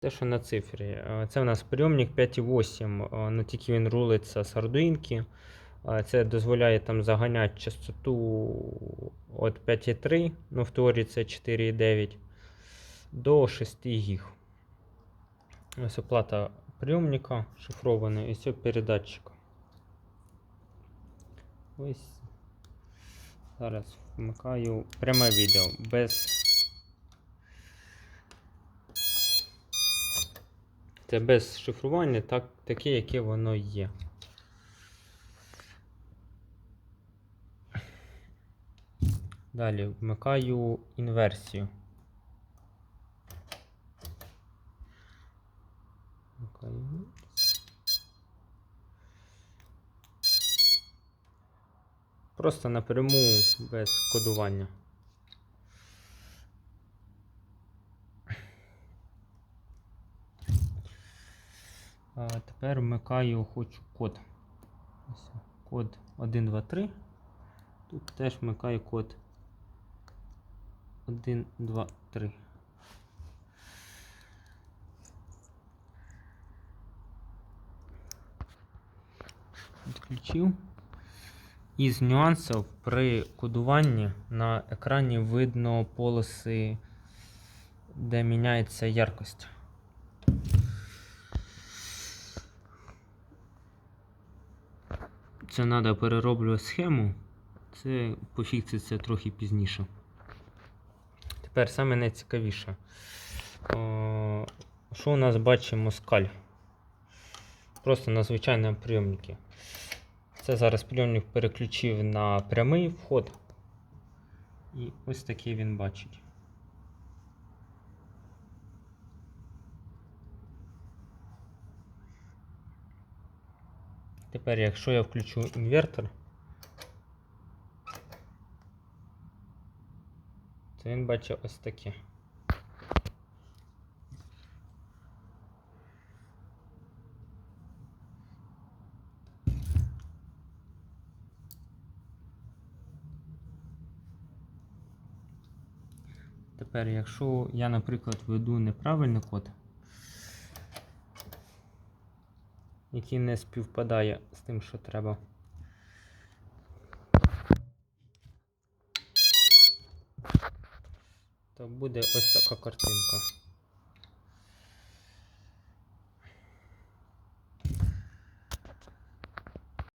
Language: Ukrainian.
Те, що на цифрі. Е, Це у нас прийомник 5.8, е, але тільки він рулиться з Arduino. Е, Це дозволяє там заганяти частоту від 5.3, ну в теорії це 4.9 до 6 гіг. Ось оплата прийомника шифрована і цього передатчика. Ось зараз вмикаю пряме відео без. Це без шифрування, так, таке, яке воно є. Далі вмикаю інверсію. Вмикаю. Просто напряму без кодування. Тепер вмикаю хочу код. Код 1, 2, 3. Тут теж вмикаю код 1, 2, 3. Відключив. Із нюансів при кодуванні на екрані видно полоси, де міняється яркость. Це треба перероблювати схему. Це пофікситься трохи пізніше. Тепер саме найцікавіше. О, Що у нас бачимо скаль? Просто на звичайному прийомнику. Це зараз прийомник переключив на прямий вход. І ось такий він бачить. Тепер, якщо я включу інвертор, то він бачить ось таке. Тепер, якщо я, наприклад, введу неправильний код, який не співпадає з тим, що треба. То буде ось така картинка.